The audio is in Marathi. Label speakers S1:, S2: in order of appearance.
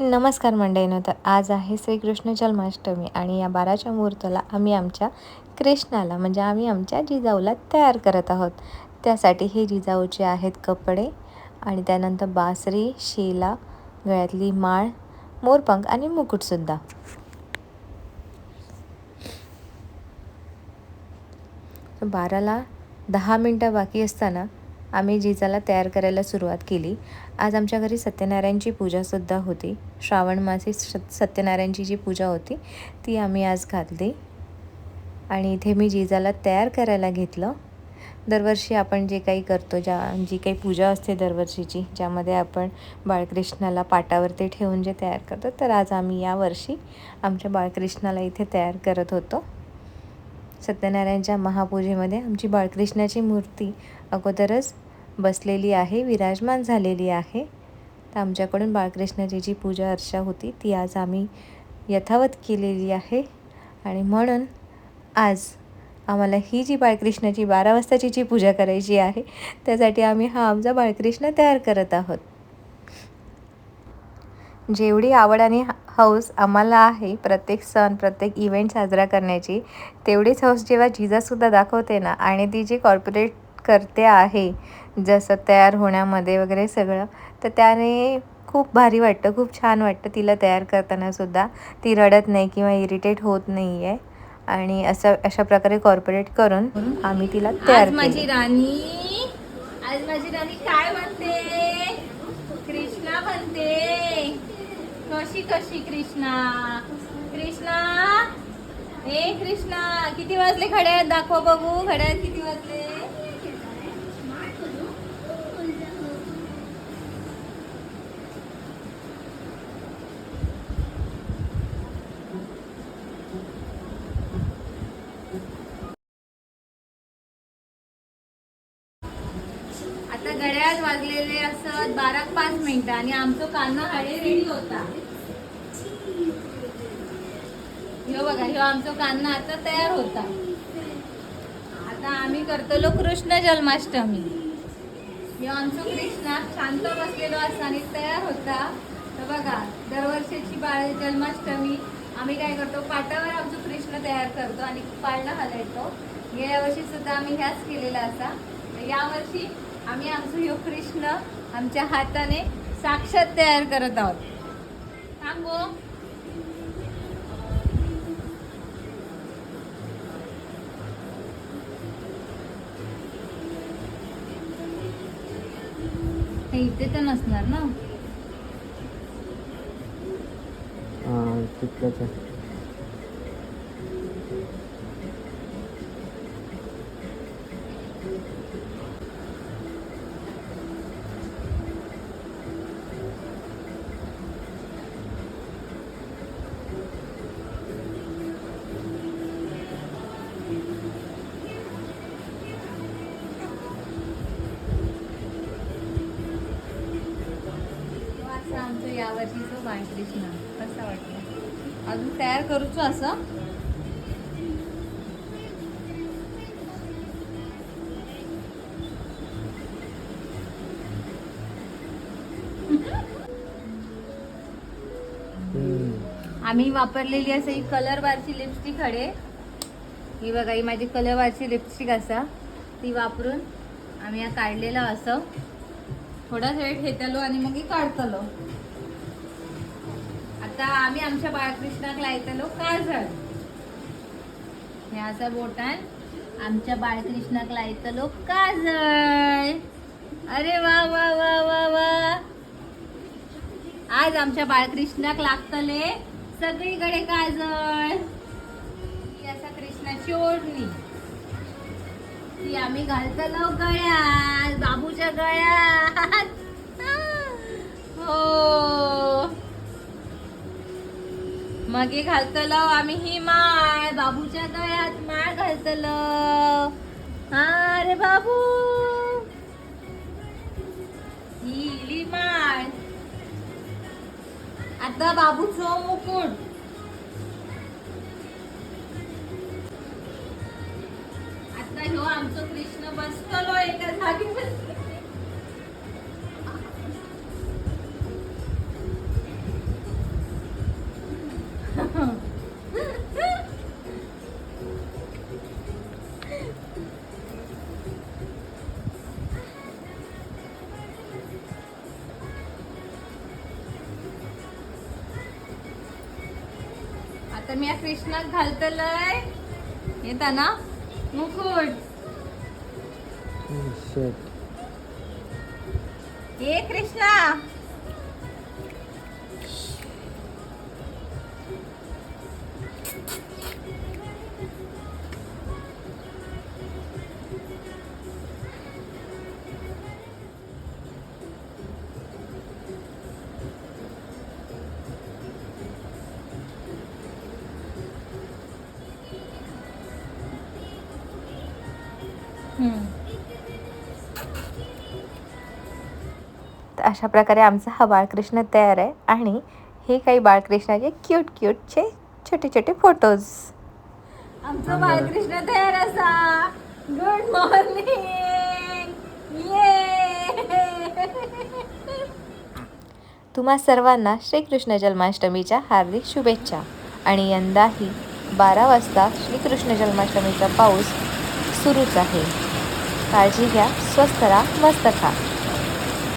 S1: नमस्कार मंडळीनो तर आज आहे श्रीकृष्ण जन्माष्टमी आणि या बाराच्या मुहूर्ताला आम्ही आमच्या कृष्णाला म्हणजे आम्ही आमच्या जिजाऊला तयार करत आहोत. त्यासाठी हे जिजाऊचे आहेत कपडे आणि त्यानंतर बासरी शेला गळ्यातली माळ मोरपंख आणि मुकुटसुद्धा बाराला दहा मिनटं बाकी असताना आम्ही जिजाला तयार करायला सुरुवात केली. आज आमच्या घरी सत्यनारायणची पूजासुद्धा होती. श्रावण मासे सत्यनारायणची जी पूजा होती ती आम्ही आज घातली. आणि इथे मी जिजाला तयार करायला घेतलं. दरवर्षी आपण जे काही करतो ज्या जी काही पूजा असते दरवर्षीची ज्यामध्ये आपण बाळकृष्णाला पाटावरती ठेवून जे तयार करतो तर आज आम्ही यावर्षी आमच्या बाळकृष्णाला इथे तयार करत होतो. सत्यनारायणच्या महापूजेमध्ये आमची बाळकृष्णाची मूर्ती अगोदरच बसलेली आहे विराजमान झालेली आहे. तर आमच्याकडून बाळकृष्णाची जी पूजा अर्चा होती. ती आज आम्ही यथावत केलेली आहे. आणि म्हणून आज आम्हाला ही जी बाळकृष्णाची बारा वाजताची जी पूजा करायची आहे त्यासाठी आम्ही हा आमचा बाळकृष्ण तयार करत आहोत. जेवढी आवड आणि हौस आम्हाला आहे प्रत्येक सण प्रत्येक इव्हेंट साजरा करण्याची तेवढीच हौस जेव्हा जिजासुद्धा दाखवते ना आणि ती जी कॉर्पोरेट करते आहे. जसं तयार होण्यामध्ये वगैरे सगळं. तर त्याने खूप भारी वाटतं खूप छान वाटतं तिला तयार करतानासुद्धा ती रडत नाही किंवा इरिटेट होत नाही आहे आणि असं अशा प्रकारे कॉर्पोरेट करून आम्ही तिला तयार
S2: माझी राणी आज माझी राणी काय म्हणते? कृष्णा म्हणते. कशी कशी कृष्णा? कृष्णा? ए कृष्णा किती वाजले? घड्याळात दाखव बघू. घड्याळात किती वाजले आता घड्याळात वाजलेले असत बारा पाच मिनिटं. आणि आमचं कान्हा हाडे रेडी होता. ह्यो बघा ह्यो आमचं कान्हा आता तयार होता. आता आम्ही करतलो कृष्ण जन्माष्टमी. ह्यो आमचं कृष्णा शांत बसलेलो असा आणि तयार होता. तर बघा दरवर्षीची बाळ जन्माष्टमी. आम्ही काय करतो पाटावर आमचं कृष्ण तयार करतो आणि पाळणं हलवतो. गेल्या वर्षी सुद्धा आम्ही ह्याच केलेला असा. यावर्षी आम्ही आमचं यो कृष्ण आमच्या हाताने साक्षात तयार करत आहोत. सांगू इथे तर नसणार ना?
S3: तिथलंच
S2: यावर्षीचं बाळकृष्ण. कसं वाटलं? अजून तयार करूचो असं? आम्ही वापरलेली असं ही कलर बारची लिपस्टिक हडे ही बघा ही माझी कलर बारची लिपस्टिक असा. ती वापरून आम्ही या काढलेलं असं. थोडाच वेळ ठेतलो आणि मग ही काढतलो. आता आम्ही आमच्या बाळकृष्णाक लायतलो. काजळ हे असं बोटान आमच्या बाळकृष्णाक लायतलो. काजळ अरे वा वा वा वा वा. आज आमच्या बाळकृष्णाक लागतले सगळीकडे काजळ ही असा कृष्णाची ओढणी. ती आम्ही घालतलो गळ्यात बाबूच्या गळ्यात. मागे घालतल घालतलो आम्ही ही माळ बाबूच्या गळ्यात माळ घालतलो. हा रे बाबू. ही इली माळ. आता बाबूचो मुकुट. आता ह्यो आमचो कृष्ण बसतलो एका जागी आता मी या कृष्णाक घालतलय. येता ना मुकुट ये कृष्णा.
S1: अशा प्रकारे आमचा हा बाळकृष्ण तयार आहे आणि हे काही बाळकृष्णाचे क्यूट क्यूटचे छोटे छोटे फोटोज
S2: आमचं बाळकृष्ण तयार असा. गुड मॉर्निंग ये
S1: तुम्हा सर्वांना श्रीकृष्ण जन्माष्टमीच्या हार्दिक शुभेच्छा. आणि यंदाही बारा वाजता श्रीकृष्ण जन्माष्टमीचा पाऊस सुरूच आहे. काळजी घ्या स्वस्त राहा मस्त खा.